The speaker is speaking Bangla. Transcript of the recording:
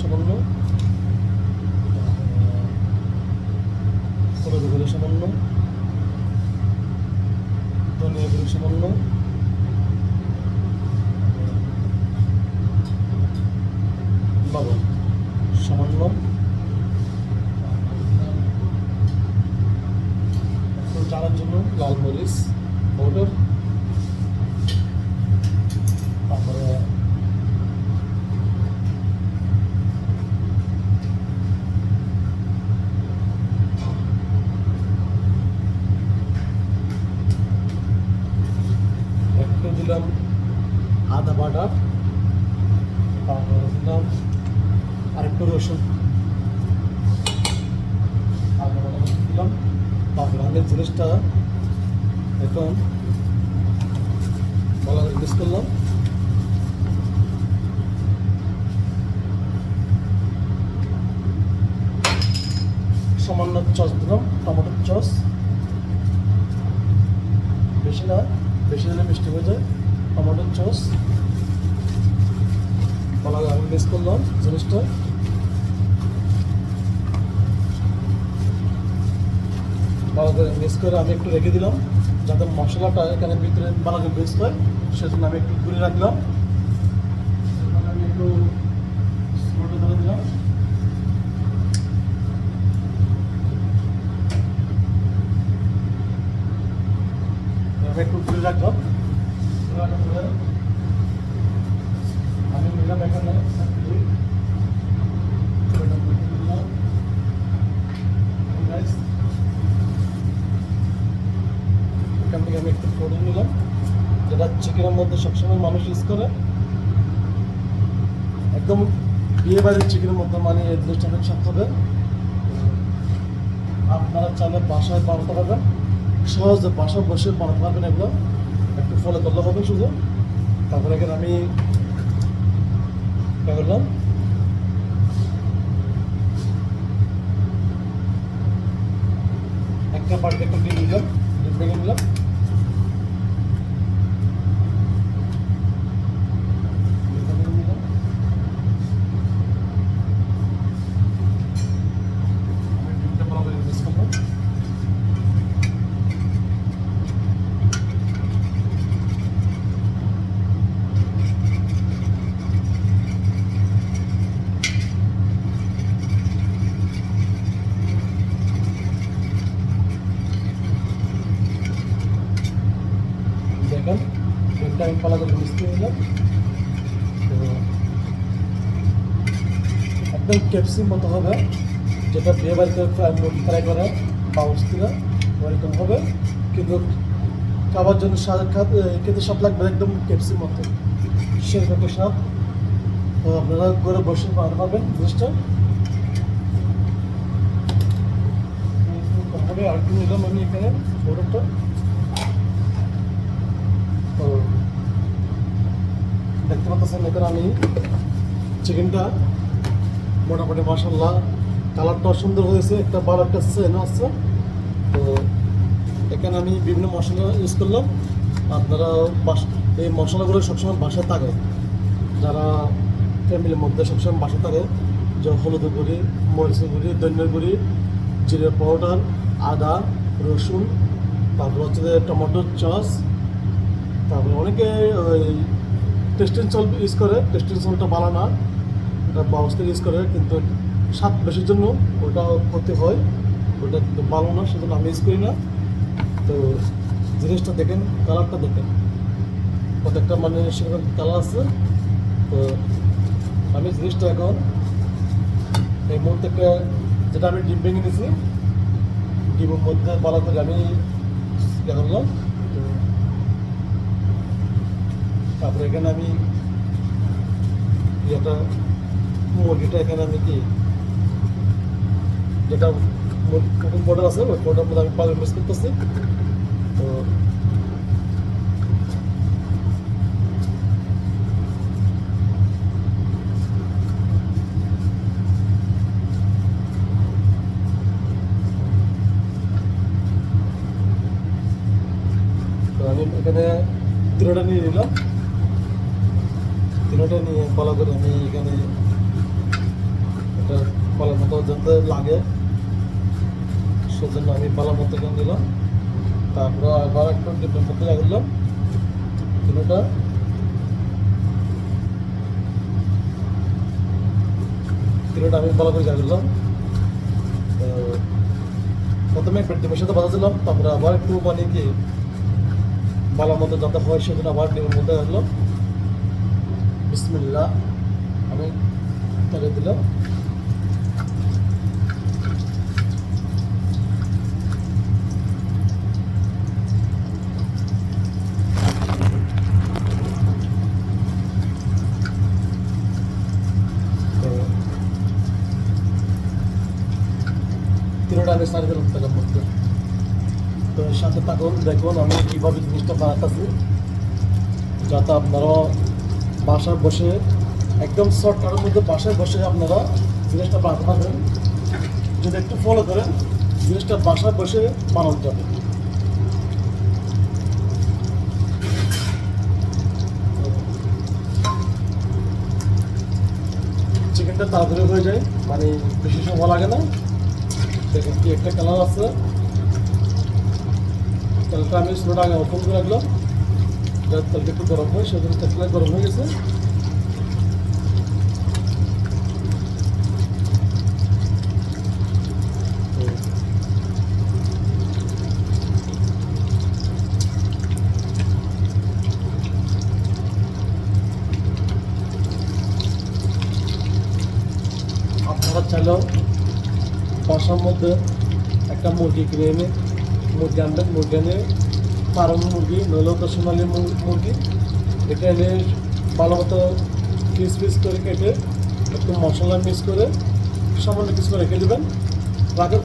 সামান্য হলুদ গুঁড়ো সামান্য ধনিয়া গুঁড়ো সামান্য লবণ সামান্য জানার জন্য লাল মরিচ পাউডার তারপরে একটু দিলাম আদা বাটা তারপরে দিলাম তারপরে জিনিসটা এখন ভালো করে করলাম। সামান্য চস দিলাম টমেটোর চস। বেশি না, বেশি দিলে মিষ্টি হয়ে যায়। টমেটোর চস। ভালো আমি মিক্স করলাম জিনিসটা। ভালো মিক্স করে আমি একটু রেখে দিলাম, যাতে মশলাটা এখানে ভিতরে ভালো মিক্স হয়, সেজন্য আমি একটু ঘুরে রাখলাম। আমি একটু ধরে একটু ঘুরে রাখলাম ঘুরে রাখার পরে আমি নিলাম এখানে চাকরি। এটা বুঝে নিলাম। Guys, এখান থেকে আমি একটু করে নিলাম যেটা চিকেনের মধ্যে সবসময় মানুষ ইউজ করে। একদম বিয়ে বাড়ির চিকেনের মধ্যে মানে অনেক স্বাদ হবে আপনারা চাইলে বাসায় বানাতে পারবেন। সহজে বাসায় বসে বানাতে পারবেন এগুলো। একটু ফলো করলে হবে শুধু। তারপরে এখানে আমি করলাম। একটা বাড়িতে একটা ডিম নিলাম ডিম ভেঙে নিলাম ডিমটা ভেঙে নিলাম। আমি ডিমটা ভালো করে mix করলাম। দেখেন ডিমটা আমি ভালো করে করে নিলাম তো একদম ক্যাপসিম মতো হবে, যেটা বিয়ে বাড়িতে ফ্রাই করে পাউসটিরা ওরকম হবে। কিন্তু খাবার জন্য খাত- স্বাদ লাগবে একদম ক্যাপসিম মতো। সেরকম স্বাদ। তো আপনারা করে বসে বানাতে পারবেন জিনিসটা তারপরে আর একটু আমি এখানে প্রোডাক্টটা তো দেখতে পাচ্ছেন এখানে আমি চিকেনটা মোটামুটি মাসাল্লাহ কালারটাও সুন্দর হয়েছে, একটা ভালো একটা সেন আছে। তো এখানে আমি বিভিন্ন মশলা ইউজ করলাম। আপনারা এই মশলাগুলো সবসময় বাসায় থাকে। যারা ফ্যামিলির মধ্যে সবসময় বাসায় থাকে যে হলুদ গুঁড়ি, মরিচের গুঁড়ি, ধনিয়ার গুঁড়ি, জিরে পাউডার, আদা, রসুন, তারপর হচ্ছে টমেটোর চস তারপরে অনেকে ওই টেস্টিং সল ইউজ করে টেস্টিং সলটা ভালো না, এটা বাউস থেকে ইউজ করে, কিন্তু সাত বেশির জন্য ওটা ক্ষতি হয়, ওটা কিন্তু ভালো না, সেজন্য আমি ইউজ করি না। তো জিনিসটা দেখেন কালারটা দেখেন। প্রত্যেকটা মানে সেরকম কালার আছে। তো আমি জিনিসটা এখন এই মুহূর্তে যেটা আমি ডিম ভেঙে নিয়েছি, ডিমের মধ্যে ভালো করে আমি ইয়ে করলাম তো তারপরে এখানে আমি ইয়েটা মুরগিটা এখানে আমি কি? যেটা কুকিং পাউডার আছে, ওই পাউডার মধ্যে আমি পাউডার মিক্স করতেছি। তো আমি এখানে তিনোটা নিয়ে নিলাম। তিনোটা নিয়ে ভালো করে, আমি এখানে এটা ভালো মতো যাতে লাগে। সেজন্য আমি ভালো মতো করে দিলাম তারপরে আবার একটু ডিপের মধ্যে রাখলাম তিনটা তিনটা আমি ভালো করে রাখলাম প্রথমে একবার ডিমের সাথে বাজা দিলাম তারপরে আবার একটু মানে কি ভালো মতো যাতে হয় সেজন্য আবার ডিমের মধ্যে রাখলাম বিসমিল্লাহ। আমি তেলে দিলাম তিনটা আমি সাড়ে দিলাম তেলের মধ্যে তো সাথে থাকুন, দেখুন আমি কীভাবে জিনিসটা বানাতেছি, যাতে আপনারা বাসায় বসে, একদম শর্ট শর্টকাটের মধ্যে বাসায় বসে আপনারা জিনিসটা বানাতে পারবেন যদি একটু ফলো করেন, জিনিসটা বাসায় বসে বানানো যাবে চিকেনটা তাড়াতাড়ি হয়ে যায় মানে বেশি সময় লাগে না। দেখুন কি একটা কালার আছে। তেলটা আমি স্লোটা আগে ওপেন করে রাখলাম। যাতে তেলটা একটু গরম হয় সেজন্য তেলটা গরম হয়ে গেছে। আপনারা চাইলেও বাসার মধ্যে একটা মুরগি কিনে এনে, মুরগি আনবেন, মুরগি এনে ফার্ম মুরগি নইলেও তো সোনালি মুরগি। এটা এনে ভালো মতো পিস পিস করে কেটে একটু মশলা মিক্স করে সামান্য কিছু রেখে দেবেন। রাখার